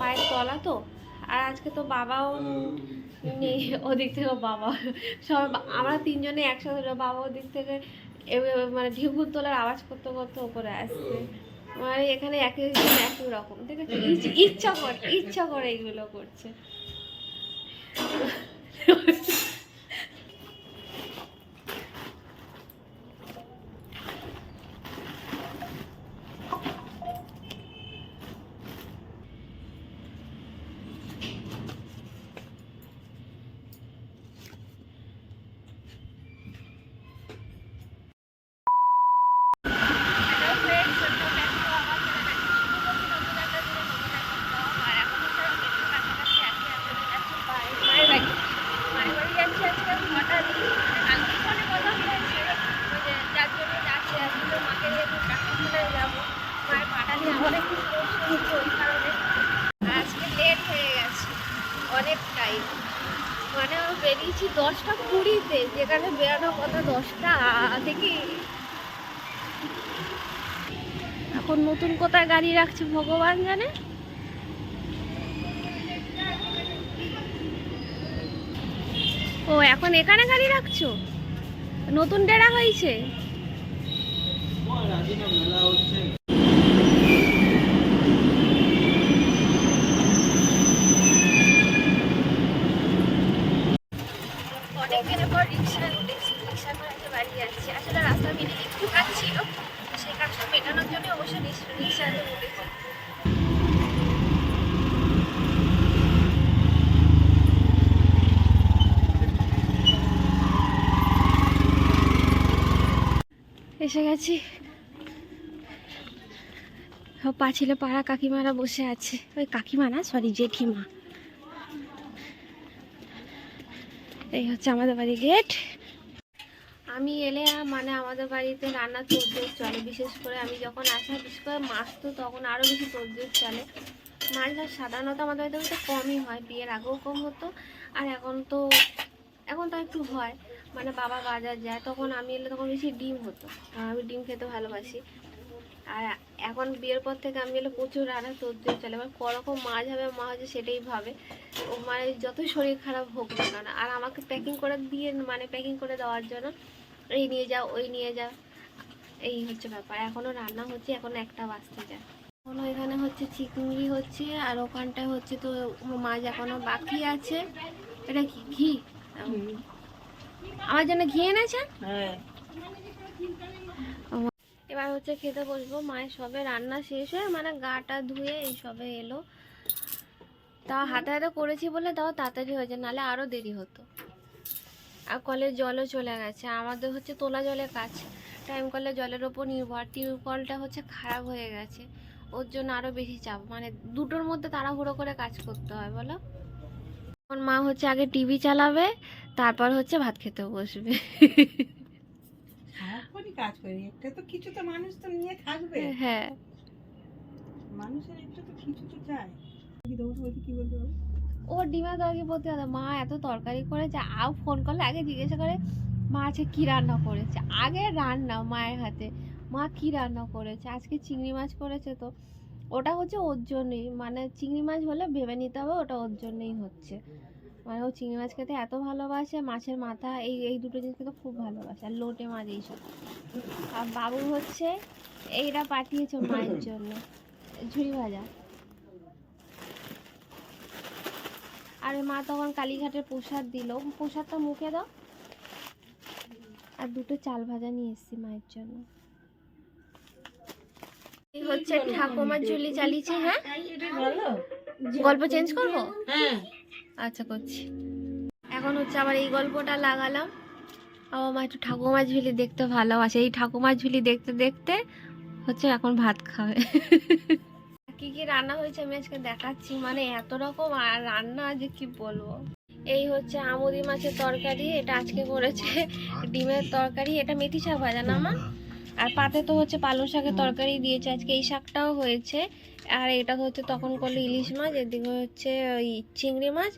পায়ের তলা তো, আর আজকে তো বাবাও নেই ওদিক থেকে বাবা। সব আমরা তিনজনে একসাথে বাবা ওদিক থেকে মানে ঢিবুর তোলার আওয়াজ করতে করতে ওপরে আসছে। মানে এখানে এক একজন একই রকম ঠিক আছে ইচ্ছা করে ইচ্ছা করে এগুলো করছে মায়ের বাড়ি মায়ের বাড়ি যাচ্ছি আজকে হঠাৎই কালকে ফোনে কথা হয়েছে ওই যে যার জন্য যাচ্ছি আজকে মাকে নিয়ে একটু ডাক্তারখানায় যাব মায়ের পাটা নিয়ে আমার একটু সমস্যা হচ্ছে ওই কারণে আর আজকে লেট হয়ে গেছে অনেকটাই মানে আমি বেরিয়েছি দশটা কুড়িতে যেখানে বেরোনোর কথা দশটা থেকে এখন নতুন কোথায় গাড়ি রাখছে ভগবান জানে? ও, এখন এখানে গাড়ি রাখছো? নতুন ডেরা হয়েছে অনেক দিনের পর রিক্সায় উঠেছি রিক্সা করে আজকে বাড়ি যাচ্ছি আসলে রাস্তা মিলে একটু কাজ ছিল সেই কাজটা মেটানোর জন্য অবশ্য রিক্সাতে উঠেছি এসে গেছি। পাঁচিলে পাড়া কাকিমারা বসে আছে। ওই কাকিমা না সরি জেঠিমা। এই হচ্ছে আমাদের বাড়ি গেট আমি এলে মানে আমাদের বাড়িতে রান্না তোরজোর চলে। বিশেষ করে আমি যখন আসি, বিশেষ করে মাছ তো তখন আরও বেশি তোরজোর চলে। মাছ ভাত সাধারণত আমাদের বাড়িতে কমই হয়, বিয়ের আগেও কম হতো, আর এখন তো এখন তো একটু হয়। মানে বাবা বাজার যায়, তখন আমি এলে তখন বেশি ডিম হতো। আমি ডিম খেতে ভালোবাসি। আর এখন বিয়ের পর থেকে আমি এলে প্রচুর রান্না তোরজোর চলে। এবার করকম মাছ হবে মা হচ্ছে সেটাই ভাবে। ও মানে যতই শরীর খারাপ হোক না আর আমাকে প্যাকিং করে দিয়ে মানে প্যাকিং করে দেওয়ার জন্য, এই নিয়ে যাও ওই নিয়ে যাও এই হচ্ছে ব্যাপার। এখনও রান্না হচ্ছে, এখনও একটা বাঁচতে যায়। এখনও এখানে হচ্ছে চিংড়ি হচ্ছে, আর ওখানটায় হচ্ছে তো মাছ এখনও বাকি আছে, এটা কি ঘি? আমার জন্য ঘি এনেছেন? হ্যাঁ। এবার হচ্ছে খেতে বসবো। মায়ের সবে রান্না শেষ হয়ে মানে গাটা ধুয়ে এই সবে এলো। তাও হাতে হাতে করেছি বলে তাও তাড়াতাড়ি হয়েছে নাহলে আরও দেরি হতো। আর কলের জলও চলে গেছে। আমাদের হচ্ছে তোলা জলের কাজ। টাইম কলে জলের ওপর নির্ভর। টিউবকলটা হচ্ছে খারাপ হয়ে গেছে। ওর জন্য আরও বেশি চাপ। মানে দুটোর মধ্যে তাড়াহুড়ো করে কাজ করতে হয় বলো? এখন মা হচ্ছে আগে টিভি চালাবে। তারপর হচ্ছে ভাত খেতে বসবে। কাজ করি একটা তো কিছু তো মানুষ তো নিয়ে থাকবে। হ্যাঁ। মানুষের একটা তো কিছু তো চাই। কি বলতে কি বলতে হবে? ও ডিমের তরকারি বলতে মা এত তরকারি করেছে আও ফোন করলে আগে জিজ্ঞাসা করে মা আজকে কী রান্না করেছে? আগে রান্না মায়ের হাতে মা কী রান্না করেছে? আজকে চিংড়ি মাছ করেছে তো। ওটা হচ্ছে ওর জন্যই মানে চিংড়ি মাছ হলে ভেবে নিতে হবে ওটা ওর জন্যই হচ্ছে। মানে ও চিংড়ি মাছ খেতে এত ভালোবাসে মাছের মাথা এই এই দুটো জিনিস খেতে খুব ভালোবাসে আর লোটে মাছ এইসব। আর বাবু হচ্ছে এইটা পাঠিয়েছে মায়ের জন্য ঝুড়ি ভাজা। আর মা তখন কালীঘাটের প্রসাদ দিল। প্রসাদটা মুখে দাও। আর দুটো চাল ভাজা নিয়ে এসেছি মায়ের জন্য। হচ্ছে ঠাকুমার ঝুলি চালিয়েছে হ্যাঁ? গল্প চেঞ্জ করব? হ্যাঁ। আচ্ছা করছি। এখন হচ্ছে আবার এই গল্পটা লাগালাম। আমার মা একটু ঠাকুমার ঝুলি দেখতে ভালোবাসে। এই ঠাকুমার ঝুলি দেখতে দেখতে হচ্ছে এখন ভাত খাবে। কি কি রান্না হয়েছে আমি আজকে দেখাচ্ছি। মানে এত রকম আর রান্না যে কি বলব? এই হচ্ছে আমুদি মাছের তরকারি। এটা আজকে করেছে ডিমের তরকারি। এটা মেথি শাক ভাজা না মা? আর পাতে তো হচ্ছে পালং শাকের তরকারি দিয়েছে, আজকে এই শাকটাও হয়েছে। আর এটা হচ্ছে তখন করল ইলিশ মাছ, এদিকে হচ্ছে ওই চিংড়ি মাছ,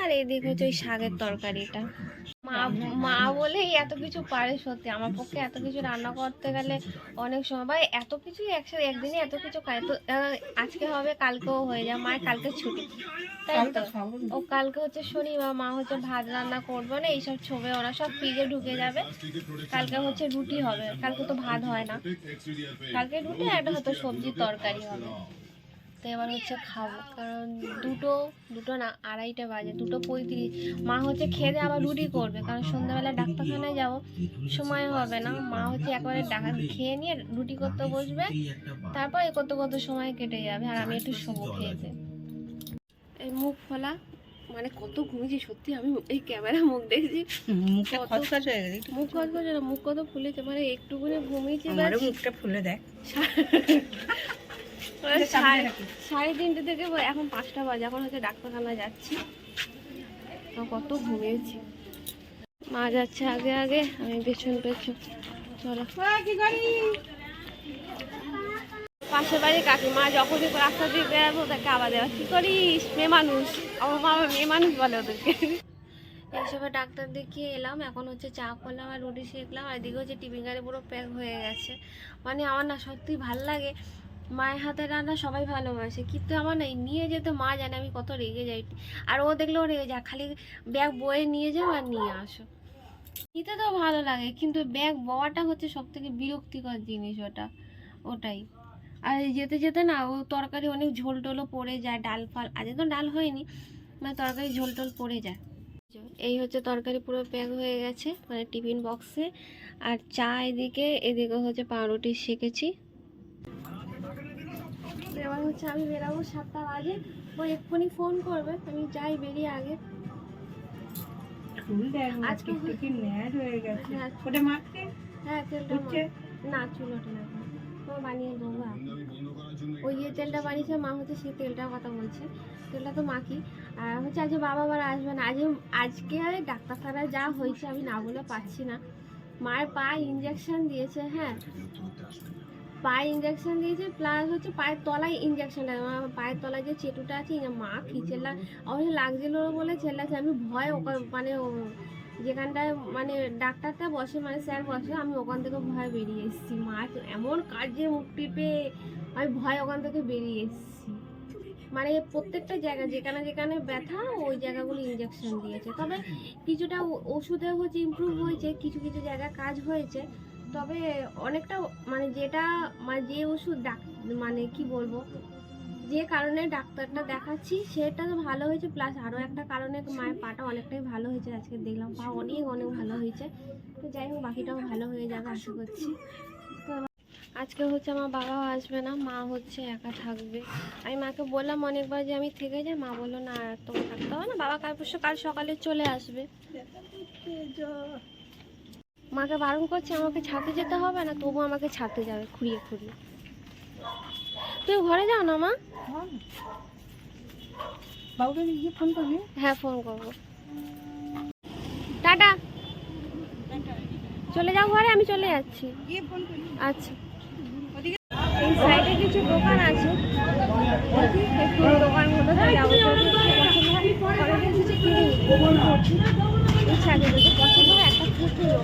আর এদিকে হচ্ছে ওই শাকের তরকারিটা। মা মা বলেই এত কিছু পারে সত্যি। আমার পক্ষে এত কিছু রান্না করতে গেলে অনেক সময় বা এত কিছু একসাথে একদিনে এত কিছু খায়। তো আজকে হবে কালকেও হয়ে যায় মায়ের কালকে ছুটি। তাই তো? ও কালকে হচ্ছে শনিবার। মা হচ্ছে ভাত রান্না করবে না এইসব ছবে ওরা সব ফ্রিজে ঢুকে যাবে। কালকে হচ্ছে রুটি হবে। কালকে তো ভাত হয় না। কালকে রুটি আর একটা হয়তো সবজির তরকারি হবে। তো এবার হচ্ছে খাব। কারণ দুটো দুটো না আড়াইটা বাজে দুটো পঁয়ত্রিশ। মা হচ্ছে খেয়ে দিয়ে আবার রুটি করবে কারণ সন্ধ্যাবেলা ডাক্তারখানায় যাব সময় হবে না। মা হচ্ছে একবারে ডাকা খেয়ে নিয়ে রুটি করতে বসবে তারপর এ করতে করতে সময় কেটে যাবে আর আমি একটু শোবো খেয়েতে এই মুখ ফোলা মানে কত ঘুমিয়েছি সত্যি আমি এই ক্যামেরা মুখ দেখছি। মুখটা খসখস হয়ে গেছে মুখ কত মুখ কত ফুলেছে মানে একটুকুনি ঘুমিয়েছি মুখটা ফুলে দেখ। সাড়ে সাড়ে তিনটে থেকে এখন পাঁচটা বাজে। এখন হচ্ছে ডাক্তারখানা যাচ্ছি। কত ঘুমিয়েছি। মা যাচ্ছে আগে আগে আমি পেছন পেছন। চলো। পাশের বাড়ি কাকিমা যখনই রাস্তা দিয়ে বেরাবো তাকে আবার দেওয়া। কী করিস? মেয়ে মানুষ। আমার মা আবার মেয়ে মানুষ বলে ওদেরকে। এইসবে ডাক্তার দেখিয়ে এলাম। এখন হচ্ছে চা করলাম আর রুটি শেখলাম আর এদিকে হচ্ছে টিফিন গাড়ি পুরো প্যাক হয়ে গেছে। মানে আমার না সত্যি ভালো লাগে। মায়ের হাতে রান্না সবাই ভালোবাসে। কিন্তু আমার না নিয়ে যেতে মা জানে আমি কত রেগে যাই। আর ও দেখলেও রেগে যায় খালি ব্যাগ বয়ে নিয়ে যাও আর নিয়ে আসো। নিতে তো ভালো লাগে, কিন্তু ব্যাগ বওয়াটা হচ্ছে সব থেকে বিরক্তিকর জিনিস ওটা, ওটাই। আর যেতে যেতে না, ও তরকারি অনেক ঝোল টোলও পড়ে যায়, ডাল ফাল আজকে তো ডাল হয়নি মানে তরকারি ঝোল টোল পড়ে যায়। এই হচ্ছে তরকারি পুরো প্যাক হয়ে গেছে মানে টিফিন বক্সে। আর চা এদিকে এদিকে হচ্ছে পাউরুটি সেকেছি। এবার হচ্ছে আমি বেরাবো সাতটা বাজে ও এক্ষুনি ফোন করবে আমি যাই বেরিয়ে আগে। ফুল আজকে আজকে কি ন্যাড হয়ে গেছে। হ্যাঁ। ওটা মাখতে হ্যাঁ তেলটা? না চুল ওঠে না ও বানিয়ে দেবো। ওই যে তেলটা বানিয়েছে মা হচ্ছে সেই তেলটার কথা বলছে। তেলটা তো মাখি। আর হচ্ছে আজকে বাবা আবার আসবে না। আজকে আজকে ডাক্তারখানায় যা হয়েছে আমি না বলে পাচ্ছি না। মায়ের পা ইঞ্জেকশন দিয়েছে হ্যাঁ। পায়ে ইঞ্জেকশন দিয়েছে প্লাস হচ্ছে পায়ের তলায় ইঞ্জেকশনটা পায়ের তলায় যে চেটুটা আছে মা খিচেলা অবশ্য লাগছিল বলে চেল্লাছে আমি ভয় ওকা- মানে যেখানটায় মানে ডাক্তারটা বসে মানে স্যার বসে, আমি ওখান থেকে ভয় বেরিয়ে এসেছি। মা এমন কাজে মুখ টিপে, আমি ভয় ওখান থেকে বেরিয়ে এসেছি। মানে প্রত্যেকটা জায়গা, যেখানে যেখানে ব্যথা, ওই জায়গাগুলো ইঞ্জেকশন দিয়েছে। তবে কিছুটা ওষুধে হচ্ছে ইম্প্রুভ হয়েছে, কিছু কিছু জায়গায় কাজ হয়েছে। তবে অনেকটা মানে যেটা মানে যে ওষুধ ডাক মানে কি বলব, যে কারণে ডাক্তারটা দেখাচ্ছি, সেটা তো ভালো হয়েছে প্লাস আরও একটা কারণে মায়ের পাটা অনেকটাই ভালো হয়েছে, আজকে দেখলাম, পা অনেক অনেক ভালো হয়েছে। তো যাই হোক, বাকিটাও ভালো হয়ে যাবে, আশা করছি। তো আজকে হচ্ছে আমার বাবাও আসবে না, মা হচ্ছে একা থাকবে। আমি মাকে বললাম অনেকবার যে আমি থেকে যাই, মা বলল, না, আর তোমার থাকতে হবে না, বাবা কাল পরশু কাল সকালে চলে আসবে। মাকে বারণ করছে আমাকে ছাতে যেতে হবে না তবু আমাকে ছাড়তে যাবে খুঁড়িয়ে খুঁড়িয়ে। তুই ঘরে যাও না মা। বাবুকে গিয়ে ফোন করবি? হ্যাঁ ফোন করব। টাটা। চলে যাও ঘরে আমি চলে যাচ্ছি। আচ্ছা। এই সাইডে কিছু দোকান আছে। দেখি একটু দোকানগুলোতে যাব যদি পছন্দ হয় অলরেডি কিছু কিনে ইচ্ছা আছে যদি পছন্দ হয় একটা কুর্তি নেব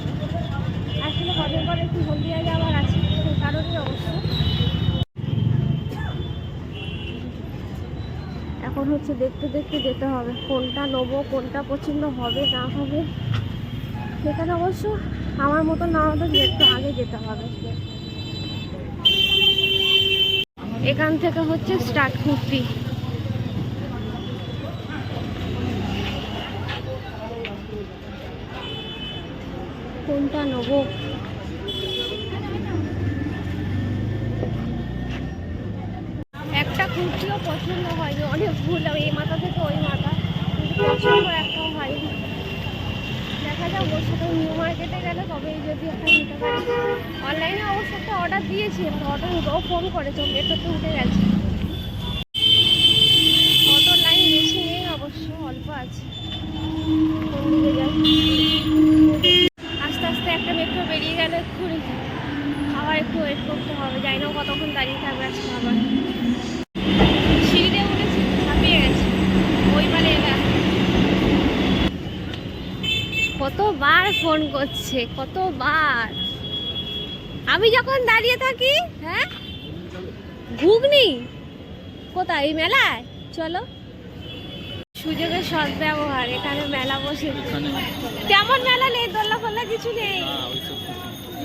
আসলে কদিন পরে একটু হলদিয়া যাওয়ার আছে সেই কারণেই অবশ্য এখন হচ্ছে দেখতে দেখতে যেতে হবে, কোনটা নেব, কোনটা পছন্দ হবে, না হবে। সেখানে অবশ্য আমার মতো না হতো একটু আগে যেতে হবে। এখান থেকে হচ্ছে স্টার্ট কুর্তি কোনটা নেব? অনেক ভুল এই মাথা থেকে ওই মাথা। কিন্তু পছন্দ একটাও হয়নি দেখা যাক, ওর সাথে নিউ মার্কেটে গেলে তবেই যদি একটা নিতে পারি। অনলাইনে অবশ্য একটা অর্ডার দিয়েছি, এবার অর্ডার ও ফোন করেছে মেট্রোতে উঠে গেছে। অটোর লাইন বেশি নেই অবশ্য, অল্প আছে। যাই? আস্তে আস্তে একটা মেট্রো বেরিয়ে গেলে এক্ষুনি। আবার একটু ওয়েট করতে হবে, জানি না কতক্ষণ দাঁড়িয়ে থাকবে আজকে আবার সিঁড়িতে উঠেছি হাঁপিয়ে গেছি ওই মানে এবার কত কতবার ফোন করছে কতবার? আমি যখন দাঁড়িয়ে থাকি হ্যাঁ? ঘুগনি? কোথায়? এই মেলায়? চলো। সুযোগের সদ্ব্যবহার এখানে মেলা বসে। তেমন মেলা নেই দোল্লা ফোল্লা কিছু নেই।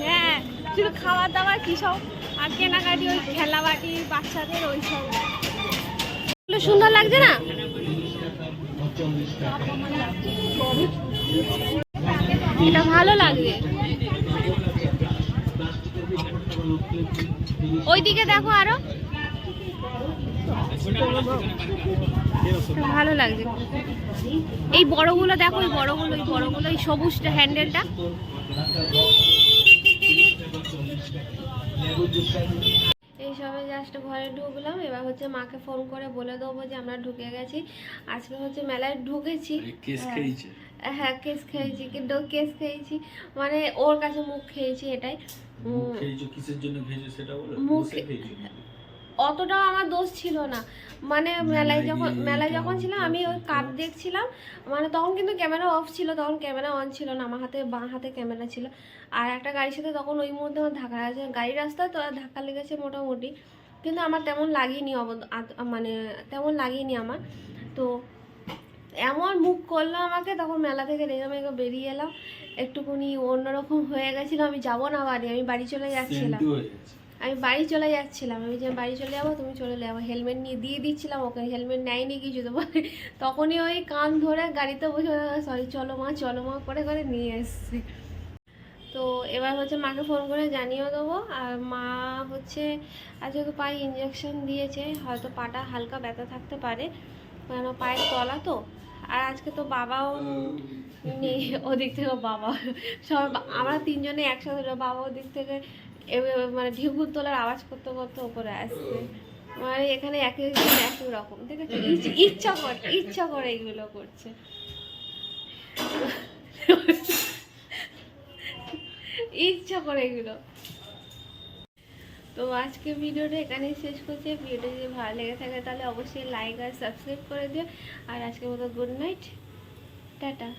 হ্যাঁ শুধু খাবার দাবার কি সব? আর কেনাকাটি ওই খেলা বাটি বাচ্চাদের ওই সব। সুন্দর লাগছে না? এটা ভালো লাগবে ওইদিকে দেখো আরও। ভালো লাগছে। এই বড়গুলো দেখো এই বড়গুলো এই বড়গুলো এই সবুজটা হ্যান্ডেলটা। এই সবে জাস্ট ঘরে ঢুকলাম এবার হচ্ছে মাকে ফোন করে বলে দেবো যে আমরা ঢুকে গেছি। আজকে হচ্ছে মেলায় ঢুকেছি। হ্যাঁ। কেস খেয়েছি কিন্তু কেস খেয়েছি মানে ওর কাছে মুখ খেয়েছি এটাই। কিসের জন্য খেয়েছো সেটা বলো? মুখ- অতটাও আমার দোষ ছিল না। মানে মেলায় যখন মেলায় যখন ছিলাম আমি ওই কাপ দেখছিলাম মানে তখন কিন্তু ক্যামেরা অফ ছিল তখন ক্যামেরা অন ছিল না আমার হাতে বাঁ হাতে ক্যামেরা ছিল। আর একটা গাড়ির সাথে তখন ওই মুহূর্তে আমার ধাক্কা আছে গাড়ির রাস্তায় তো ধাক্কা লেগেছে মোটামুটি কিন্তু আমার তেমন লাগেনি মানে তেমন লাগেনি আমার। তো এমন মুখ করল আমাকে তখন মেলা থেকে রেগে মেগে বেরিয়ে এলাম। একটুকুনি অন্যরকম হয়ে গেছিল আমি যাব না বাড়ি আমি বাড়ি চলে যাচ্ছিলাম। আমি বাড়ি চলে যাচ্ছিলাম আমি যে বাড়ি চলে যাব তুমি চলে যাব। হেলমেট নিয়ে দিয়ে দিচ্ছিলাম ওকে হেলমেট নেয়নি কিছু তো বলে। তখনই ওই কান ধরে গাড়িতে বসে সরি চলো মা চলো মা করে করে নিয়ে এসছে। তো এবার হচ্ছে মাকে ফোন করে জানিয়ে দেবো। আর মা হচ্ছে আজকে তো পায়ে ইঞ্জেকশন দিয়েছে হয়তো পাটা হালকা ব্যথা থাকতে পারে কেন পায়ের তলা তো আর আজকে তো বাবাও নেই ওদিক থেকে বাবা। সব আমরা তিনজনে একসাথে বাবা ওদিক থেকে মানে ঢিকুর তোলার আওয়াজ করতে করতে ওপরে আসছে। মানে এখানে এক একজন এক এক রকম, ঠিক আছে? ইচ্ছা করে ইচ্ছা করে এগুলো করছে। ইচ্ছা করে এগুলো। তো আজকে ভিডিওটা এখানেই শেষ করছি। ভিডিওটা যদি ভালো লেগে থাকে তাহলে অবশ্যই লাইক আর সাবস্ক্রাইব করে দিও। আর আজকের মতো গুড নাইট টাটা।